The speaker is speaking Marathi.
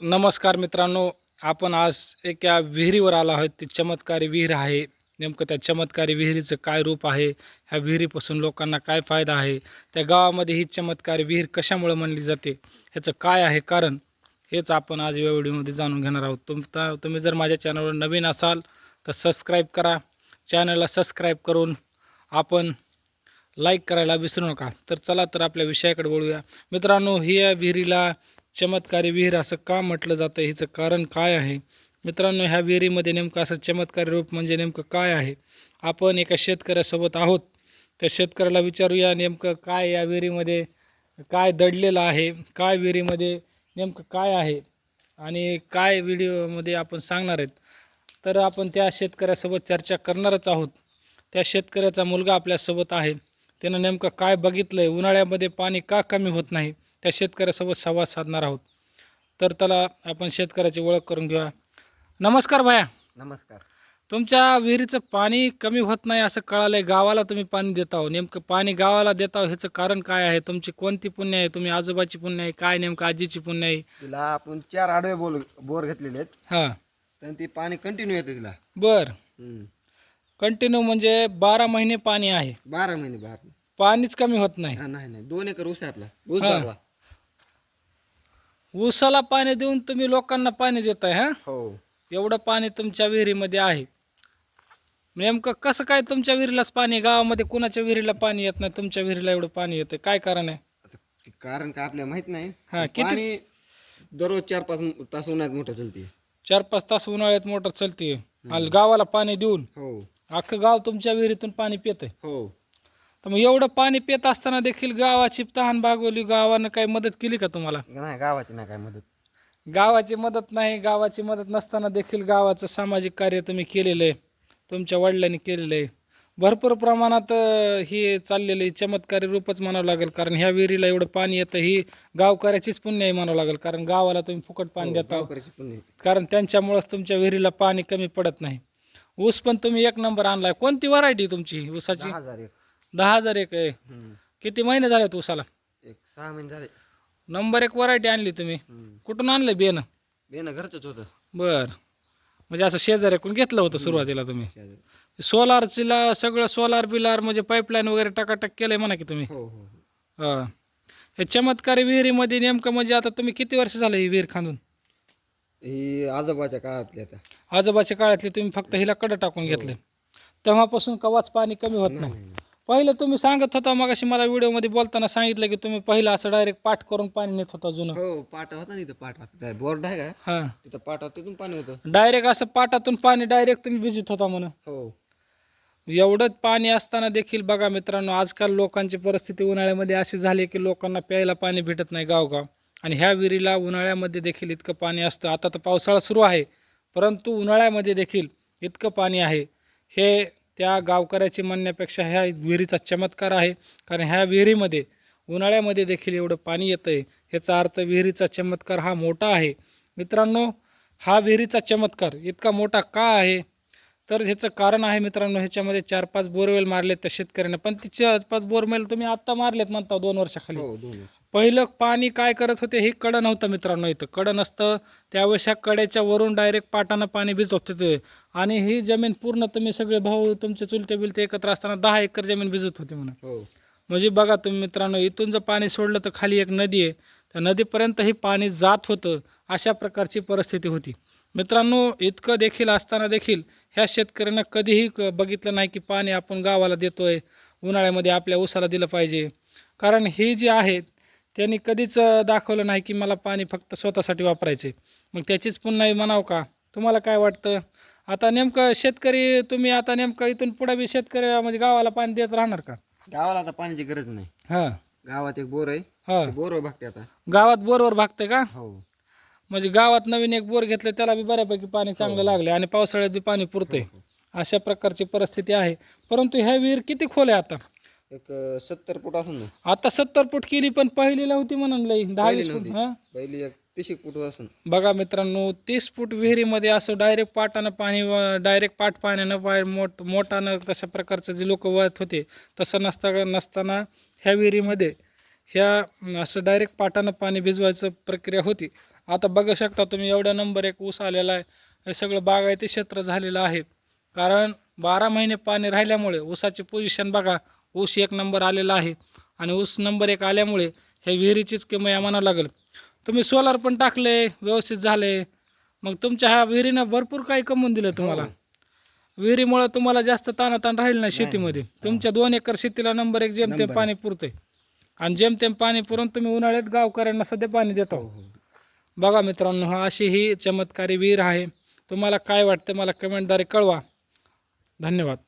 नमस्कार मित्रांनो आपण आज एका विहिरीवर आला आहोत. ती चमत्कारी विहीर आहे. नेमकं त्या चमत्कारी विहिरीचं काय रूप आहे? ह्या विहिरीपासून लोकांना काय फायदा आहे? त्या गावामध्ये ही चमत्कारी विहीर कशामुळे म्हणली जाते? ह्याचं काय आहे कारण? हेच आपण आज या व्हिडिओमध्ये जाणून घेणार आहोत. तुमचा तुम्ही जर माझ्या चॅनलवर नवीन असाल तर सबस्क्राईब करा. चॅनलला सबस्क्राईब करून आपण लाईक करायला विसरू नका. तर चला तर आपल्या विषयाकडे बोलूया मित्रांनो ही या विहिरीला चमत्कारी विहीर असं का म्हटलं जातं? हिचं कारण काय आहे? मित्रांनो ह्या विहिरीमध्ये नेमकं असं चमत्कारी रूप म्हणजे नेमकं काय आहे? आपण एका शेतकऱ्यासोबत आहोत. त्या शेतकऱ्याला विचारूया नेमकं काय या विहिरीमध्ये काय दडलेलं आहे? काय विहिरीमध्ये नेमकं काय आहे? आणि काय व्हिडिओमध्ये आपण सांगणार आहेत? तर आपण त्या शेतकऱ्यासोबत चर्चा करणारच आहोत. त्या शेतकऱ्याचा मुलगा आपल्यासोबत आहे. त्यानं नेमकं काय बघितलं आहे उन्हाळ्यामध्ये पाणी का कमी होत नाही? त्या शेतकऱ्यासोबत संवाद साधणार आहोत. तर त्याला आपण शेतकऱ्याची ओळख करून घेऊया. नमस्कार भाया. नमस्कार. तुमच्या विहिरीचं पाणी कमी होत नाही असं कळालंय. गावाला तुम्ही पाणी देता हो नेमकं पाणी गावाला देता हो ह्याचं कारण काय आहे? तुमची कोणती पुण्य आहे? तुम्ही आजोबाची पुण्य आहे? काय नेमकं आजीची पुण्य आहे? तिला आपण चार आडवे बोल बोर घेतलेले आहेत. हां. तर ती पाणी कंटिन्यू येतं तिला. बर. हम्म. कंटिन्यू म्हणजे बारा महिने पाणी आहे. बारा महिने बारा. पाणीच कमी होत नाही. हा, नाही नाही. दोन एकर ऊस आहे आपला. ऊस हा. ऊसाला पाणी देऊन तुम्ही लोकांना पाणी देताय हा? हो. एवढं पाणी तुमच्या विहिरीमध्ये आहे. नेमकं कसं काय तुमच्या विहिरीलाच पाणी गावामध्ये कुणाच्या विहिरीला पाणी येत नाही? तुमच्या विहिरीला एवढं पाणी येतं. काय कारण आहे? आता ते कारण का आपल्याला माहीत नाही. हा, किती- पाणी दररोज चार पाच तास उन्हात मोठं चलते. चार पाच तास उन्हाळ्यात मोटर चालते. गावाला पाणी देऊन हो. अख्खं गाव तुमच्या विहिरीतून पाणी पितंय. हो. मग एवढं पाणी पित असताना देखील गावाची तहान भागवली गावानं काही मदत केली का तुम्हाला? नाही गावाची नाही काय मदत. गावाची मदत नाही गावाची मदत नसताना देखील गावाचं सामाजिक कार्य तुम्ही केलेलं आहे तुमच्या वडिलांनी केलेलं आहे. भरपूर प्रमाणात अं, ही चाललेलं आहे चमत्कारी रूपच म्हणावं लागेल कारण ह्या विहिरीला एवढं पाणी येतं ही गावकऱ्याचीच पुण्य आहे म्हणावं लागेल कारण गावाला तुम्ही फुकट पाणी हो, देता. गावकऱ्याची पुण्य आहे. कारण त्यांच्यामुळंच तुमच्या विहिरीला पाणी कमी पडत नाही. ऊस पण तुम्ही एक नंबर आणलाय. कोणती व्हरायटी तुमची ऊसाची? दहा हजार एक दहा हजार एक आहे. हम्म. किती महिने झालेत ऊसाला एक सहा महिने झाले. नंबर एक व्हरायटी आणली तुम्ही. हम्म. कुठून आणलं बेन बेनं घरचंच होतं. बर. म्हणजे असं शेजाऱ्याकडून घेतलं होतं सुरुवातीला तुम्ही. सोलारचीला सगळं सोलार बिलार म्हणजे पाईपलाईन वगैरे टकाटक केलंय म्हणा की तुम्ही. हो हो हो. हा. हे चमत्कारी विहिरीमध्ये नेमकं म्हणजे आता तुम्ही किती वर्ष झालं ही विहीर खांदून? ही आजोबाच्या काळातली आता. आजोबाच्या काळातली तुम्ही फक्त हिला कडं टाकून घेतले. तेव्हापासून कवाच पाणी कमी होत नाही. नाही, नाही. पहिलं तुम्ही सांगत होता मग अशी मला व्हिडिओमध्ये बोलताना सांगितलं की तुम्ही पहिलं असं डायरेक्ट पाठ करून पाणी नेत होता जुनं. हो पाटा होता ना इथं पाटा बोर्ड आहे का? हा. तिथं पाटा तिथून पाणी होतं. डायरेक्ट असं पाटातून पाणी डायरेक्ट तुम्ही भिजत होता म्हणून. हो. एवढंच पाणी असताना देखील बघा मित्रांनो आजकाल लोकांची परिस्थिती उन्हाळ्यामध्ये अशी झाली की लोकांना प्यायला पाणी भेटत नाही गावगाव. आणि ह्या विहिरीला उन्हाळ्यामध्ये देखील इतकं पाणी असतं. आता तर पावसाळा सुरू आहे परंतु उन्हाळ्यामध्ये देखील इतकं पाणी आहे. हे त्या गावकऱ्याची म्हणण्यापेक्षा ह्या विहिरीचा चमत्कार आहे. कारण ह्या विहिरीमध्ये उन्हाळ्यामध्ये देखील एवढं पाणी येतं आहे ह्याचा अर्थ विहिरीचा चमत्कार हा मोठा आहे. मित्रांनो हा विहिरीचा चमत्कार इतका मोठा का आहे? तर ह्याचं कारण आहे मित्रांनो ह्याच्यामध्ये चार पाच बोरवेल मारलेत त्या शेतकऱ्यांना. पण ते चार पाच बोरवेल तुम्ही आत्ता मारलेत म्हणता दोन वर्षाखाली. हो. पहिलं पाणी काय करत होते हे कडं नव्हतं मित्रांनो इथं. कडं नसतं. त्यावेळेस ह्या कड्याच्या वरून डायरेक्ट पाटानं पाणी भिजत होते. आणि ही जमीन पूर्ण तुम्ही सगळे भाऊ तुमचे चुलते बिलते एकत्र असताना दहा एकर जमीन भिजत होती म्हणून. हो. म्हणजे बघा तुम्ही मित्रांनो इथून जर पाणी सोडलं तर खाली एक नदी आहे. त्या नदीपर्यंत ही पाणी जात होतं. अशा प्रकारची परिस्थिती होती. मित्रांनो इतकं देखील असताना देखील ह्या शेतकऱ्यांना कधीही बघितलं नाही की पाणी आपण गावाला देतोय उन्हाळ्यामध्ये आपल्या ऊसाला दिलं पाहिजे. कारण ही जी आहेत त्यांनी कधीच दाखवलं नाही की मला पाणी फक्त स्वतःसाठी वापरायचे मग त्याचीच पुन्हा म्हणावं का? तुम्हाला काय वाटतं? आता नेमकं शेतकरी तुम्ही आता नेमकं इथून पुढे बी शेतकरी म्हणजे गावाला पाणी देत राहणार का? गावाला आता पाण्याची गरज नाही. हां. गावात एक बोर आहे. हां. ते बोर बघते आता. गावात बोरवर भागते का? हो. म्हणजे गावात नवीन एक बोर घेतलं त्याला बी बऱ्यापैकी पाणी चांगलं लागले आणि पावसाळ्यात बी पाणी पुरते अशा प्रकारची परिस्थिती आहे. परंतु ह्या विहीर किती खोल आहे आता? एक सत्तर फूट असून आता सत्तर फूट केली पण पहिलीला होती म्हणून लई दहा वीस फूट. हा? पहिली एक तीस एक फूट असून. बघा मित्रांनो तीस फूट विहिरीमध्ये असं डायरेक्ट पाटानं पाणी डायरेक्ट पाट पाण्यानं पाय मोठ मोठानं तशा प्रकारचं जे लोक वळत होते तसं नसता नसताना ह्या विहिरीमध्ये ह्या असं डायरेक्ट पाटानं पाणी भिजवायचं प्रक्रिया होती. आता बघू शकता तुम्ही एवढा नंबर एक ऊस आलेला आहे. हे सगळं बागायती क्षेत्र झालेलं आहे. कारण बारा महिने पाणी राहिल्यामुळे ऊसाची पोझिशन बघा ऊस एक नंबर आलेला आहे. आणि ऊस नंबर एक आल्यामुळे हे विहिरीचीच किमया म्हणावं लागेल. तुम्ही सोलार पण टाकले व्यवस्थित झाले. मग तुमच्या ह्या विहिरीनं भरपूर काही कमवून दिलं तुम्हाला. हो. विहिरीमुळे तुम्हाला जास्त ताणाताण राहील नाही शेतीमध्ये. तुमच्या दोन एकर शेतीला नंबर एक जेमतेम पाणी पुरते आणि जेमतेम पाणी पुरून तुम्ही उन्हाळ्यात गावकऱ्यांना सध्या पाणी देता. हो, हो. बघा मित्रांनो हा अशी ही चमत्कारी विहीर आहे. तुम्हाला काय वाटतं मला कमेंटद्वारे कळवा. धन्यवाद.